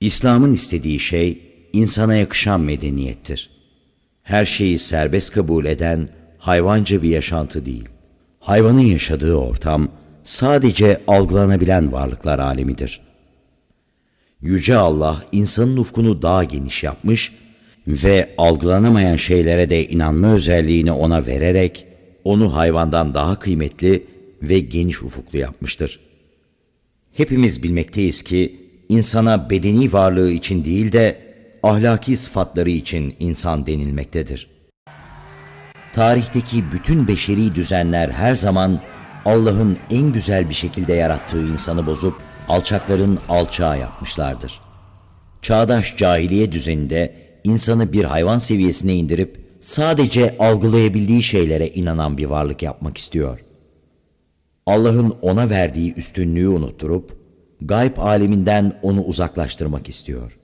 İslam'ın istediği şey insana yakışan medeniyettir. Her şeyi serbest kabul eden hayvanca bir yaşantı değil. Hayvanın yaşadığı ortam sadece algılanabilen varlıklar alemidir. Yüce Allah insanın ufkunu daha geniş yapmış ve algılanamayan şeylere de inanma özelliğini ona vererek onu hayvandan daha kıymetli ve geniş ufuklu yapmıştır. Hepimiz bilmekteyiz ki insana bedeni varlığı için değil de ahlaki sıfatları için insan denilmektedir. Tarihteki bütün beşeri düzenler her zaman Allah'ın en güzel bir şekilde yarattığı insanı bozup alçakların alçağı yapmışlardır. Çağdaş cahiliye düzeninde insanı bir hayvan seviyesine indirip sadece algılayabildiği şeylere inanan bir varlık yapmak istiyor. Allah'ın ona verdiği üstünlüğü unutturup gayb aleminden onu uzaklaştırmak istiyor.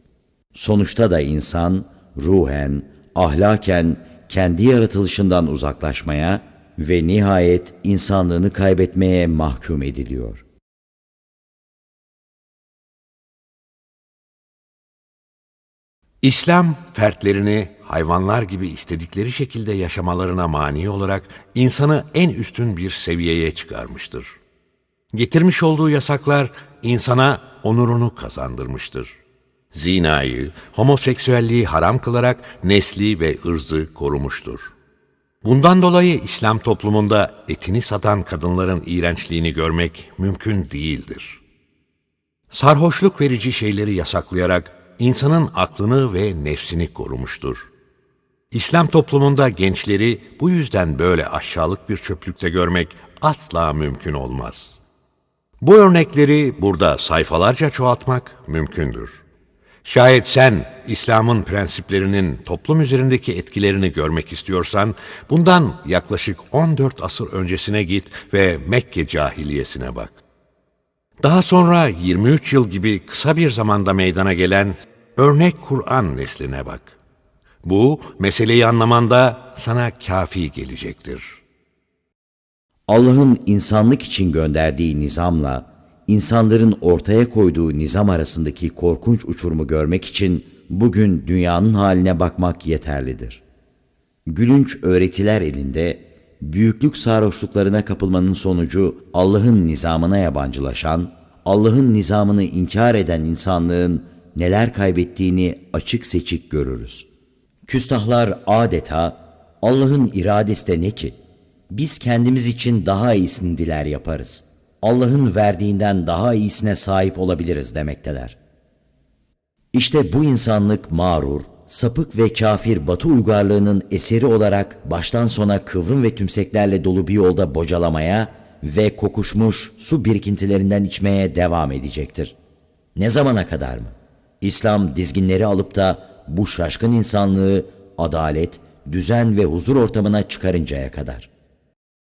Sonuçta da insan ruhen, ahlaken kendi yaratılışından uzaklaşmaya ve nihayet insanlığını kaybetmeye mahkum ediliyor. İslam fertlerini hayvanlar gibi istedikleri şekilde yaşamalarına mani olarak insanı en üstün bir seviyeye çıkarmıştır. Getirmiş olduğu yasaklar insana onurunu kazandırmıştır. Zinayı, homoseksüelliği haram kılarak nesli ve ırzı korumuştur. Bundan dolayı İslam toplumunda etini satan kadınların iğrençliğini görmek mümkün değildir. Sarhoşluk verici şeyleri yasaklayarak insanın aklını ve nefsini korumuştur. İslam toplumunda gençleri bu yüzden böyle aşağılık bir çöplükte görmek asla mümkün olmaz. Bu örnekleri burada sayfalarca çoğaltmak mümkündür. Şayet sen İslam'ın prensiplerinin toplum üzerindeki etkilerini görmek istiyorsan, bundan yaklaşık 14 asır öncesine git ve Mekke cahiliyesine bak. Daha sonra 23 yıl gibi kısa bir zamanda meydana gelen örnek Kur'an nesline bak. Bu meseleyi anlamanda sana kafi gelecektir. Allah'ın insanlık için gönderdiği nizamla insanların ortaya koyduğu nizam arasındaki korkunç uçurumu görmek için bugün dünyanın haline bakmak yeterlidir. Gülünç öğretiler elinde büyüklük sarhoşluklarına kapılmanın sonucu Allah'ın nizamına yabancılaşan, Allah'ın nizamını inkar eden insanlığın neler kaybettiğini açık seçik görürüz. Küstahlar adeta Allah'ın iradesi de ne ki? Biz kendimiz için daha iyisini diler yaparız. Allah'ın verdiğinden daha iyisine sahip olabiliriz demekteler. İşte bu insanlık mağrur, sapık ve kafir batı uygarlığının eseri olarak baştan sona kıvrım ve tümseklerle dolu bir yolda bocalamaya ve kokuşmuş su birikintilerinden içmeye devam edecektir. Ne zamana kadar mı? İslam dizginleri alıp da bu şaşkın insanlığı adalet, düzen ve huzur ortamına çıkarıncaya kadar.